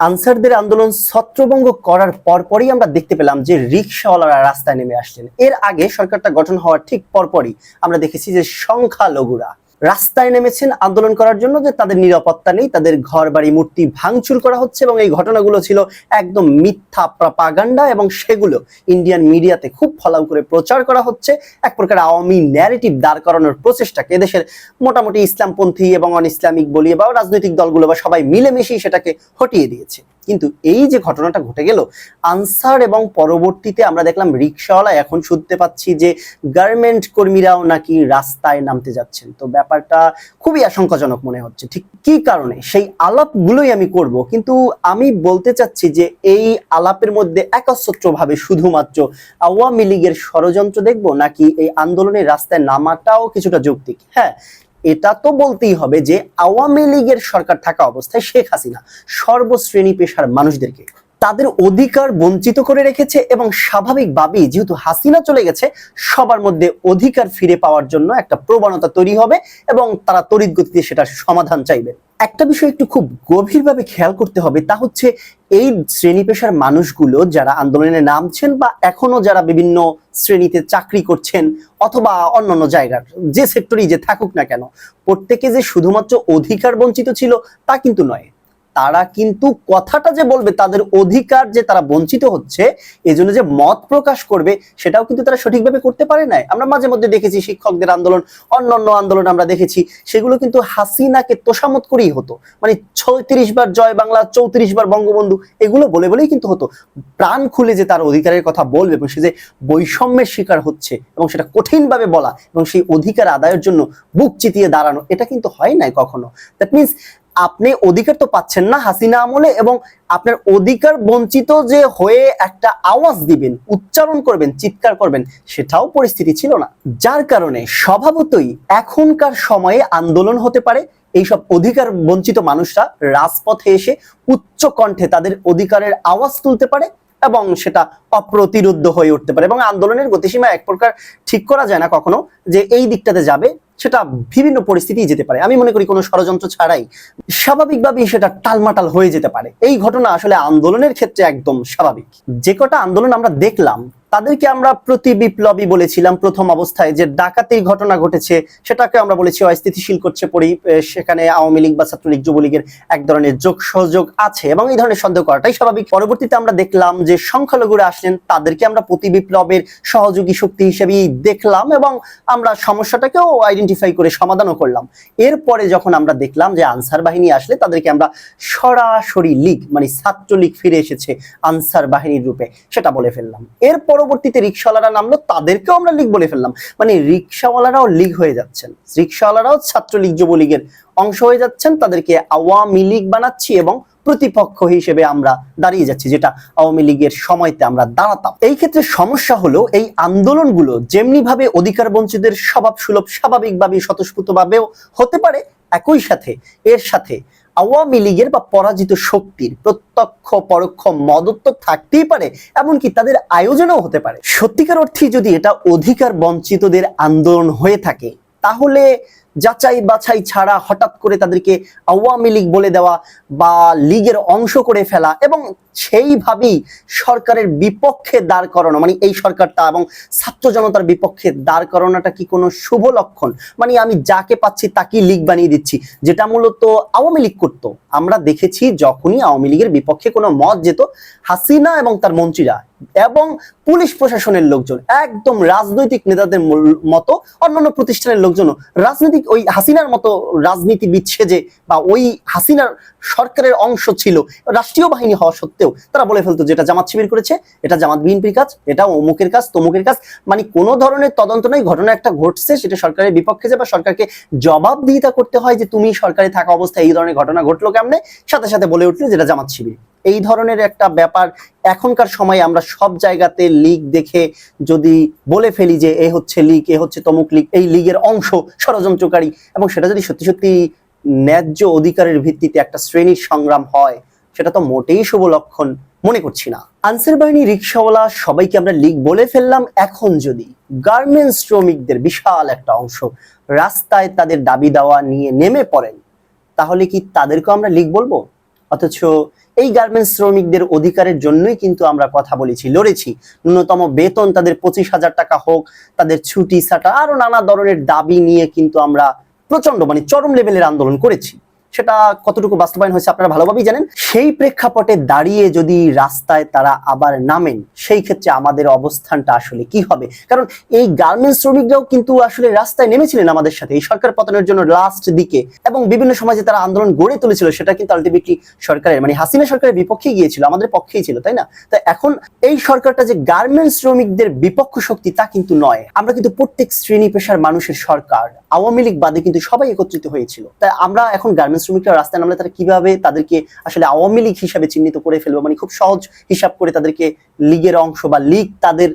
আনসারদের আন্দোলন ছত্রভঙ্গ করার পরপরই আমরা দেখতে পেলাম যে রিক্সাওয়ালারা রাস্তায় নেমে আসছেন। এর আগে সরকারটা গঠন হওয়ার ঠিক পরপরই আমরা দেখেছি যে সংখ্যালঘুরা রাস্তায় নেমেছেন আন্দোলন করার জন্য যে তাদের নিরাপত্তা নেই, তাদের ঘর বাড়ি মূর্তি ভাঙচুর করা হচ্ছে এবং এই ঘটনাগুলো ছিল একদম মিথ্যা প্রপাগান্ডা এবং সেগুলো ইন্ডিয়ান মিডিয়াতে খুব ফলাও করে প্রচার করা হচ্ছে। এক প্রকার আওয়ামী ন্যারেটিভ দাঁড় করানোর প্রচেষ্টাকে এদেশের মোটামুটি ইসলামপন্থী এবং অন ইসলামিক বলি বা রাজনৈতিক দলগুলো বা সবাই মিলেমিশেই সেটাকে হটিয়ে দিয়েছে। কিন্তু এই যে ঘটনাটা ঘটে গেল, আনসার এবং পরবর্তীতে আমরা দেখলাম রিক্সাওয়ালা এখন শুনতে পাচ্ছি যে গার্মেন্ট কর্মীরাও নাকি রাস্তায় নামতে যাচ্ছেন। তো ব্যাপারটা খুবই আশঙ্কাজনক মনে হচ্ছে। ঠিক কি কারণে? সেই আলাপগুলোই আমি করব, কিন্তু আমি বলতে চাচ্ছি যে এই আলাপের মধ্যে একচ্ছত্রভাবে শুধুমাত্র আওয়ামী লীগের ষড়যন্ত্র দেখব নাকি এই আন্দোলনের রাস্তায় নামাটাও কিছুটা যৌক্তিক? হ্যাঁ এটা তো বলতেই হবে যে আওয়ামী লীগের সরকার থাকা অবস্থায় শেখ হাসিনা সর্বশ্রেণী পেশার মানুষদেরকে তাদের অধিকার বঞ্চিত করে রেখেছে এবং স্বাভাবিকভাবেই যেহেতু হাসিনা চলে গেছে, সবার মধ্যে অধিকার ফিরে পাওয়ার জন্য একটা প্রবণতা তৈরি হবে এবং তারা তড়িৎ গতিতে সেটার সমাধান চাইবে। একটা বিষয় একটু খুব গভীরভাবে খেয়াল করতে হবে, তা হচ্ছে এই শ্রেণি পেশার মানুষগুলো যারা আন্দোলনে নামছেন বা এখনও যারা বিভিন্ন শ্রেণীতে চাকরি করছেন অথবা অন্যান্য জায়গার যে সেক্টরেই যে থাকুক না কেন, প্রত্যেকে যে শুধুমাত্র অধিকার বঞ্চিত ছিল তা কিন্তু নয়। তারা কিন্তু কথাটা যে বলবে, তাদের অধিকার যে তারা বঞ্চিত হচ্ছে, এজন্য যে মত প্রকাশ করবে, সেটাও কিন্তু তারা সঠিকভাবে করতে পারে নাই। আমরা মাঝে মধ্যে দেখেছি শিক্ষকদের আন্দোলন, অন্যান্য আন্দোলন আমরা দেখেছি, সেগুলো কিন্তু হাসিনাকে তোষামত করেই হতো। মানে ছয়ত্রিশ বার জয় বাংলা, চৌত্রিশ বার বঙ্গবন্ধু, এগুলো বলে বলেই কিন্তু হতো। প্রাণ খুলে যে তার অধিকারের কথা বলবে এবং সে যে বৈষম্যের শিকার হচ্ছে এবং সেটা কঠিনভাবে বলা এবং সেই অধিকার আদায়ের জন্য বুক চিতিয়ে দাঁড়ানো, এটা কিন্তু হয় নাই কখনো। দ্যাট মিনস আপনি অধিকার তো পাচ্ছেন না হাসিনা আমলে এবং আপনার অধিকার বঞ্চিত যে হয়ে একটা আওয়াজ দিবেন, উচ্চারণ করবেন, চিৎকার করবেন, সেটাও পরিস্থিতি ছিল না। যার কারণে স্বভাবতই এখনকার সময়ে আন্দোলন হতে পারে, এইসব অধিকার বঞ্চিত মানুষরা রাজপথে এসে উচ্চ কণ্ঠে তাদের অধিকারের আওয়াজ তুলতে পারে এবং সেটা অপ্রতিরোধ হয়ে উঠতে পারে। এবং আন্দোলনের গতিসীমা এক প্রকার ঠিক করা যায় না কখনো যে এই দিকটাতে যাবে সেটা বিভিন্ন পরিস্থিতি যেতে পারে। আমি মনে করি কোনো ষড়যন্ত্র ছাড়াই স্বাভাবিকভাবেই সেটা টালমাটাল হয়ে যেতে পারে। এই ঘটনা আসলে আন্দোলনের ক্ষেত্রে একদম স্বাভাবিক। যে কটা আন্দোলন আমরা দেখলাম, তাদেরকে আমরা প্রতি বিপ্লবী বলেছিলাম প্রথম অবস্থায় যে ডাকাতির ঘটনা ঘটেছে, সেটাকে আমরা বলেছি অস্থিতিশীল করছে পরি সেখানে আওয়ামী লীগ বা ছাত্রলীগ, যুবলীগের এক ধরনের যোগ সহযোগ আছে এবং এই ধরনের সন্দেহ করাটাই স্বাভাবিক। পরবর্তীতে আমরা দেখলাম যে সংখ্যালঘুরা আসলেন, তাদেরকে আমরা প্রতি বিপ্লবের সহযোগী শক্তি হিসেবেই দেখলাম এবং আমরা সমস্যাটাকেও আইডেন্টিফাই করে সমাধানও করলাম। এরপরে যখন আমরা দেখলাম যে আনসার বাহিনী আসলে তাদেরকে আমরা সরাসরি লীগ মানে ছাত্রলীগ ফিরে এসেছে আনসার বাহিনীর রূপে, সেটা বলে ফেললাম। এর পরবর্তীতে রিক্সাওয়ালারা নামলো, তাদেরকেও আমরা লীগ বলে ফেললাম। মানে রিক্সাওয়ালারাও লীগ হয়ে যাচ্ছেন। রিক্সাওয়ালারাও ছাত্রলীগ যুবলীগের অংশ হয়ে যাচ্ছেন, তাদেরকে আওয়ামী লীগ বানাচ্ছি এবং প্রতিপক্ষ হিসেবে আমরা দাঁড়িয়ে যাচ্ছি, যেটা আওয়ামী লীগের সময়তে আমরা দাঁড়াতাম। এই ক্ষেত্রে সমস্যা হলো, এই আন্দোলনগুলো যেমনি ভাবে অধিকার বঞ্চিতদের স্বভাব সুলভ স্বাভাবিকভাবে স্বতঃস্ফূর্তভাবেও হতে পারে, একই সাথে এর সাথে আওয়ামী লীগের বা পরাজিত শক্তির প্রত্যক্ষ, পরোক্ষ মদত্ব থাকতেই পারে, এমনকি তাদের আয়োজনও হতে পারে। সত্যিকার অর্থে যদি এটা অধিকার বঞ্চিতদের আন্দোলন হয়ে থাকে, তাহলে যাচাই বাছাই ছাড়া হঠাৎ করে তাদেরকে আওয়ামী লীগ বলে দেওয়া বা লীগের অংশ করে ফেলা এবং সেইভাবেই সরকারের বিপক্ষে দাঁড় করানো মানে এই সরকারটা এবং ছাত্র জনতার বিপক্ষে দাঁড় করানোটা কি কোনো শুভ লক্ষণ? মানে আমি যাকে পাচ্ছি তাকেই লীগ বানিয়ে দিচ্ছি, যেটা মূলত আওয়ামী লীগ করতো। আমরা দেখেছি যখনই আওয়ামী লীগের বিপক্ষে কোনো মত যেত হাসিনা এবং তার মন্ত্রীরা এবং পুলিশ প্রশাসনের লোকজন, একদম রাজনৈতিক নেতাদের মতো অন্যান্য প্রতিষ্ঠানের লোকজনও, রাজনৈতিক ওই হাসিনার মতো রাজনীতি বিচ্ছেদে বা ওই হাসিনার সরকারের অংশ ছিল রাষ্ট্রীয় বাহিনী হওয়া সত্ত্বেও তারা বলে ফেলতো যেটা জামাত শিবির করেছে, এটা জামাত বিএনপির কাজ, এটা অমুকের কাজ, তমুকের কাজ। মানে কোনো ধরনের তদন্ত নয়, ঘটনা একটা ঘটছে, সেটা সরকারের বিপক্ষে যে বা সরকারকে জবাবদিহিতা করতে হয় যে তুমি সরকারে থাকা অবস্থায় এই ধরনের ঘটনা ঘটলো কেমনে? সাথে সাথে বলে উঠলে যেটা জামাত শিবির। এই ধরনের একটা ব্যাপার এখনকার সময় আমরা সব জায়গাতে লিগ দেখে যদি বলে ফেলি যে এ হচ্ছে লিগ এ হচ্ছে তমুক লিগ এই লিগের অংশ ষড়যন্ত্রকারী এবং সেটা যদি সত্যি সত্যি ন্যায্য অধিকারের ভিত্তিতে একটা শ্রেণির সংগ্রাম হয়, সেটা তো মোটেই শুভ লক্ষণ মনে করছি না। আনসার বাহিনী, রিক্সাওয়ালা, সবাইকে আমরা লিগ বলে ফেললাম। এখন যদি গার্মেন্টস শ্রমিকদের বিশাল একটা অংশ রাস্তায় তাদের দাবি দাওয়া নিয়ে নেমে পড়েন, তাহলে কি তাদেরকেও আমরা লিগ বলব? অথচ এই গার্মেন্টস শ্রমিকদের অধিকারের জন্যই কিন্তু আমরা কথা বলেছি, লড়েছি। ন্যূনতম বেতন তাদের পঁচিশ হাজার টাকা হোক, তাদের ছুটি ছাটা আরও নানা ধরনের দাবি নিয়ে কিন্তু আমরা প্রচণ্ড মানে চরম লেভেলের আন্দোলন করেছি। সেটা কতটুকু বাস্তবায়ন হয়েছে আপনারা ভালোভাবেই জানেন। সেই প্রেক্ষাপটে দাঁড়িয়ে যদি রাস্তায় তারা আবার নামেন, সেই ক্ষেত্রে আমাদের অবস্থানটা আসলে কি হবে? কারণ এই গার্মেন্টস শ্রমিকরাও কিন্তু আসলে রাস্তায় নেমেছিলেন আমাদের সাথে, এই সরকার পতনের জন্য লাস্ট দিকে। এবং বিভিন্ন সময় যে তারা আন্দোলন গড়ে তুলেছিল, সেটা কিন্তু আলটিমেটলি সরকারের মানে হাসিনা সরকারের বিপক্ষে গিয়েছিল, আমাদের পক্ষেই ছিল, তাই না? তো এখন এই সরকারটা যে গার্মেন্টস শ্রমিকদের বিপক্ষ শক্তি, তা কিন্তু নয়। আমরা কিন্তু প্রত্যেক শ্রেণি পেশার মানুষের সরকার, আওয়ামী লীগ বাদে কিন্তু সবাই একত্রিত হয়েছিল। তাই আমরা এখন গার্মেন্টস শ্রমিকরা রাস্তায় নামলে তারা কীভাবে তাদেরকে আসলে আওয়ামী লীগ হিসাবে চিহ্নিত করে ফেলব? মানে খুব সহজ হিসাব করে তাদেরকে লীগের অংশ বা লীগ তাদের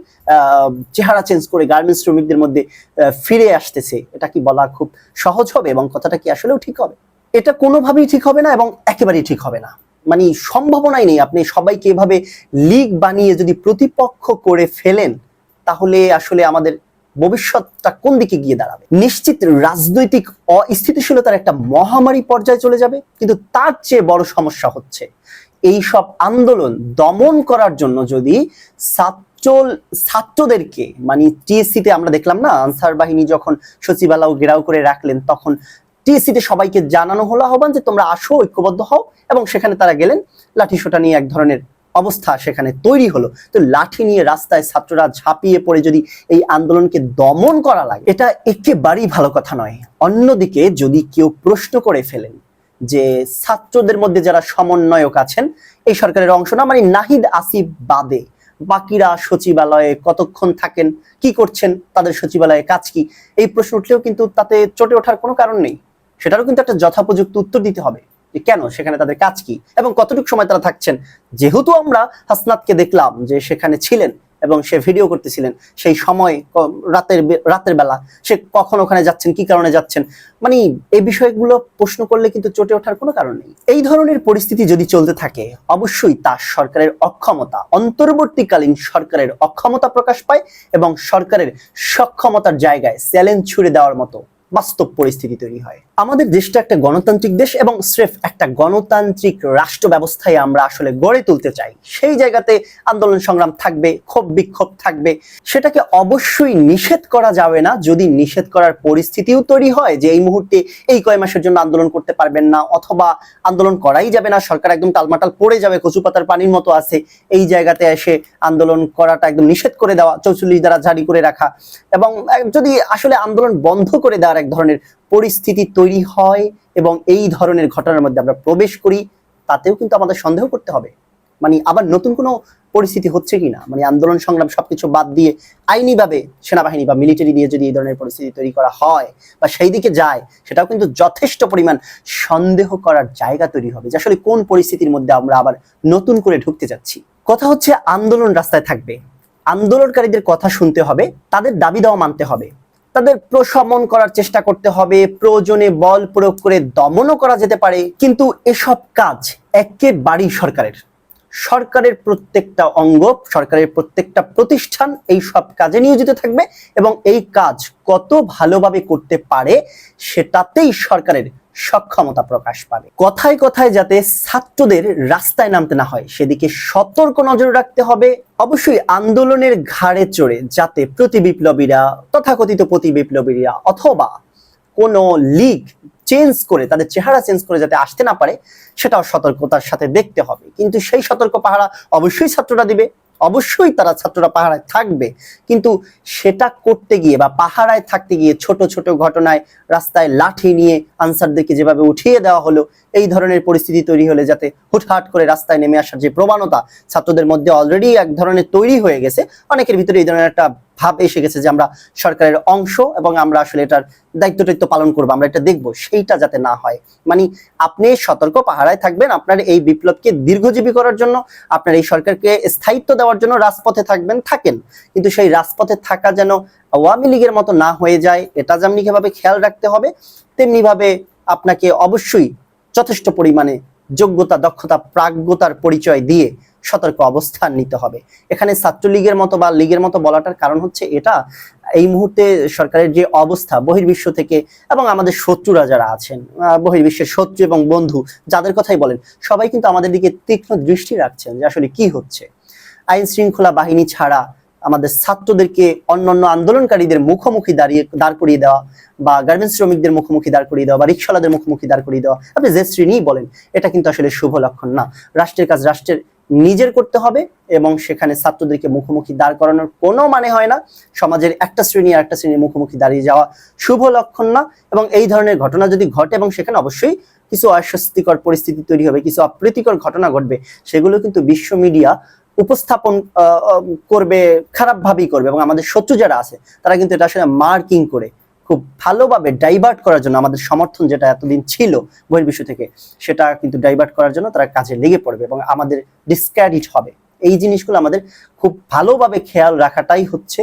চেহারা চেঞ্জ করে গার্মেন্টস শ্রমিকদের মধ্যে ফিরে আসতেছে। এটা কি বলা খুব সহজ হবে এবং কথাটা কি আসলেও ঠিক হবে? এটা কোনোভাবেই ঠিক হবে না এবং একেবারেই ঠিক হবে না। মানে সম্ভাবনাই নেই। আপনি সবাইকে এভাবে লীগ বানিয়ে যদি প্রতিপক্ষ করে ফেলেন, তাহলে আসলে আমাদের ভবিষ্যৎটা কোন দিকে গিয়ে দাঁড়াবে? নিশ্চিত রাজনৈতিক অস্থিতিশীলতার একটা মহামারী পর্যায়ে চলে যাবে, কিন্তু তার চেয়ে বড় সমস্যা হচ্ছে এই সব আন্দোলন দমন করার জন্য যদি ছাত্র ছাত্রদেরকে মানে টিএসসিতে আমরা দেখলাম না, আনসার বাহিনী যখন সচিবালয় ঘেরাও করে রাখলেন, তখন টিএসসিতে সবাইকে জানানো হলো আহ্বান যে তোমরা আসো, ঐক্যবদ্ধ হও এবং সেখানে তারা গেলেন, লাঠিসোটা নিয়ে এক ধরনের অবস্থা সেখানে তৈরি হলো। তো লাঠি নিয়ে রাস্তায় ছাত্ররা ঝাঁপিয়ে পড়ে যদি এই আন্দোলনকে দমন করা লাগে, এটা একেবারেই ভালো কথা নয়। অন্যদিকে যদি কেউ প্রশ্ন করে ফেলেন যে ছাত্রদের মধ্যে যারা সমন্বয়ক আছেন, এই সরকারের অংশ না মানে নাহিদ আসিফ বাদে, বাকিরা সচিবালয়ে কতক্ষণ থাকেন, কি করছেন, তাদের সচিবালয়ে কাজ কি, এই প্রশ্ন উঠলেও কিন্তু তাতে চটে ওঠার কোনো কারণ নেই। সেটারও কিন্তু একটা যথাপযুক্ত উত্তর দিতে হবে। কেন, সেখানে তাদের কাজ কি? এবং কতটুকু সময় তারা থাকছেন? যেহেতু আমরা হাসনাতকে দেখলাম যে সেখানে ছিলেন এবং সে ভিডিও করতেছিলেন, সেই সময় রাতের রাতের বেলা সে কখন ওখানে যাচ্ছেন, কি কারণে যাচ্ছেন? মানে এই বিষয়গুলো প্রশ্ন করলে কিন্তু চটে ওঠার কোনো কারণ নেই। এই ধরনের পরিস্থিতি যদি চলতে থাকে, অবশ্যই তা সরকারের অক্ষমতা, অন্তর্বর্তীকালীন সরকারের অক্ষমতা প্রকাশ পায় এবং সরকারের সক্ষমতার জায়গায় চ্যালেঞ্জ ছুড়ে দেওয়ার মতো বাস্তব পরিস্থিতি তৈরি হয়। আমাদের দেশটা একটা গণতান্ত্রিক দেশ এবং স্রেফ একটা গণতান্ত্রিক রাষ্ট্র ব্যবস্থায় আমরা আসলে গড়ে তুলতে চাই। সেই জায়গাতে আন্দোলন সংগ্রাম থাকবে, ক্ষোভ বিক্ষোভ থাকবে। সেটাকে অবশ্যই নিষেধ করা যাবে না। যদি নিষেধ করার পরিস্থিতিও তৈরি হয় যে এই মুহূর্তে এই কয় মাসের জন্য আন্দোলন করতে পারবেন না অথবা আন্দোলন করাই যাবে না, সরকার একদম টালমাটাল পড়ে যাবে কচু পাতার পানির মতো আছে, এই জায়গাতে এসে আন্দোলন করাটা একদম নিষেধ করে দেওয়া, চৌচল্লিশ দ্বারা জারি করে রাখা এবং যদি আসলে আন্দোলন বন্ধ করে দেওয়ার এক ধরনের পরিস্থিতি তৈরি হয় এবং এই ধরনের ঘটনার মধ্যে আমরা প্রবেশ করি, তাতেও কিন্তু আমাদের সন্দেহ করতে হবে। মানে আবার নতুন কোনো পরিস্থিতি হচ্ছে কিনা? মানে আন্দোলন সংগ্রাম সবকিছু বাদ দিয়ে আইনিভাবে সেনাবাহিনী বা মিলিটারি দিয়ে যদি এই ধরনের পরিস্থিতি তৈরি করা হয় বা সেই দিকে যায়, সেটাও কিন্তু যথেষ্ট পরিমাণ সন্দেহ করার জায়গা তৈরি হবে যে আসলে কোন পরিস্থিতির মধ্যে আমরা আবার নতুন করে ঢুকতে যাচ্ছি। কথা হচ্ছে আন্দোলন রাস্তায় থাকবে। আন্দোলনকারীদের কথা শুনতে হবে, তাদের দাবি দেওয়া মানতে হবে। তাদের প্রশমন করার চেষ্টা করতে হবে, প্রয়োজনে বল প্রয়োগ করে দমনও করা যেতে পারে। কিন্তু এসব কাজ একেবারেই সরকারের। সরকারের প্রত্যেকটা অঙ্গ, সরকারের প্রত্যেকটা প্রতিষ্ঠান এই সব কাজে নিয়োজিত থাকবে এবং এই কাজ কত ভালোভাবে করতে পারে সেটাতেই সরকারের সক্ষমতা প্রকাশ পাবে। কথায় কথায় যাতে ছাত্রদের রাস্তায় নামতে না হয়, সেদিকে সতর্ক নজর রাখতে হবে। অবশ্যই আন্দোলনের ঘাড়ে চড়ে যাতে প্রতি বিপ্লবীরা, তথাকথিত প্রতি বিপ্লবীরা অথবা কোনো লিগ চেঞ্জ করে, তাদের চেহারা চেঞ্জ করে যাতে আসতে না পারে, সেটাও সতর্কতার সাথে দেখতে হবে। কিন্তু সেই সতর্ক পাহারা অবশ্যই ছাত্ররা দিবে। অবশ্যই তারা ছাত্ররা পাহারায় থাকবে। কিন্তু সেটা করতে গিয়ে বা পাহারায় থাকতে গিয়ে ছোট ছোট ঘটনায় রাস্তায় লাঠি নিয়ে আনসারদেরকে যেভাবে উঠিয়ে দেওয়া হলো, এই ধরনের পরিস্থিতি তৈরি হলে যাতে হুটহাট করে রাস্তায় নেমে আসার যে প্রবণতা ছাত্রদের মধ্যে অলরেডি এক ধরনের তৈরি হয়ে গেছে, অনেকের ভিতরে এই ধরনের একটা ভাব এসে গেছে যে আমরা সরকারের অংশ এবং আমরা আসলে এটার দায়িত্ব টায়িত্ব পালন করব, আমরা এটা দেখব, সেইটা যাতে না হয়। মানে আপনি সতর্ক পাহারায় থাকবেন আপনার এই বিপ্লবকে দীর্ঘজীবী করার জন্য, আপনার এই সরকারকে স্থায়িত্ব দেওয়ার জন্য রাজপথে থাকবেন, থাকেন। কিন্তু সেই রাজপথে থাকা যেন আওয়ামী লীগের মতো না হয়ে যায়, এটা যেমনি ভাবে খেয়াল রাখতে হবে, তেমনি ভাবে আপনাকে অবশ্যই যথেষ্ট পরিমাণে যোগ্যতা, দক্ষতা, প্রাজ্ঞতার পরিচয় দিয়ে সতর্ক অবস্থান নিতে হবে। এখানে ছাত্রলীগের মতো বা লীগের মতো বলাটার কারণ হচ্ছে এটা, এই মুহূর্তে সরকারের যে অবস্থা, বহির্বিশ্ব থেকে এবং আমাদের শত্রুরা যারা আছেন বহির্বিশ্বের শত্রু এবং বন্ধু, যাদের কথাই বলেন, সবাই কিন্তু আমাদের দিকে তীক্ষ্ণ দৃষ্টি রাখছেন যে আসলে কি হচ্ছে। আইন শৃঙ্খলা বাহিনী ছাড়া আমাদের ছাত্রদেরকে অন্যান্য আন্দোলনকারীদের মুখোমুখি দাঁড়িয়ে, দাঁড় করিয়ে দেওয়া বা গার্মেন্টস শ্রমিকদের মুখোমুখি দাঁড় করিয়ে দেওয়া বা রিক্সাওয়ালাদের মুখোমুখি দাঁড় করিয়ে দেওয়া, আপনি যে শ্রেণীই বলেন, এটা কিন্তু আসলে শুভ লক্ষণ না। রাষ্ট্রের কাজ রাষ্ট্রের নিজের করতে হবে এবং সেখানে ছাত্রদেরকে মুখোমুখি দাঁড় করানোর কোনো মানে হয় না। সমাজের একটা শ্রেণি আর একটা শ্রেণির মুখোমুখি দাঁড়িয়ে যাওয়া শুভ লক্ষণ না এবং এই ধরনের ঘটনা যদি ঘটে এবং সেখানে অবশ্যই কিছু অস্বস্তিকর পরিস্থিতি তৈরি হবে, কিছু অপ্রীতিকর ঘটনা ঘটবে, সেগুলো কিন্তু বিশ্ব মিডিয়া উপস্থাপন করবে, খারাপভাবেই করবে এবং আমাদের শত্রু যারা আছে, তারা কিন্তু এটা আসলে মার্কিং করে। খুব ভালোভাবে ডাইভার্ট করার জন্য, আমাদের সমর্থন যেটা এতদিন ছিল বহির্বিশ্ব থেকে, সেটা কিন্তু ডাইভার্ট করার জন্য তারা কাজে লেগে পড়বে এবং আমাদের ডিসক্রেডিট হবে। এই জিনিসগুলো আমাদের খুব ভালোভাবে খেয়াল রাখাটাই হচ্ছে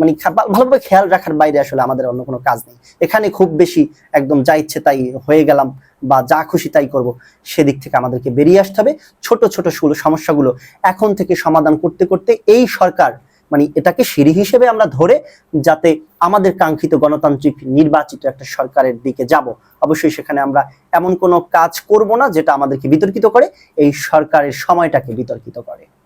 মানে ভালোভাবে খেয়াল রাখার বাইরে আসলে আমাদের অন্য কোনো কাজ নেই। এখানে খুব বেশি একদম যা ইচ্ছে তাই হয়ে গেলাম বা যা খুশি তাই করব, সেদিক থেকে আমাদেরকে বেরিয়ে আসতে হবে। ছোট ছোট সমস্যাগুলো এখন থেকে সমাধান করতে করতে এই সরকার মানে এটাকে সিঁড়ি হিসেবে আমরা ধরে যাতে আমাদের কাঙ্ক্ষিত গণতান্ত্রিক নির্বাচিত একটা সরকারের দিকে যাব। অবশ্যই সেখানে আমরা এমন কোনো কাজ করব না যেটা আমাদেরকে বিতর্কিত করে, এই সরকারের সময়টাকে বিতর্কিত করে।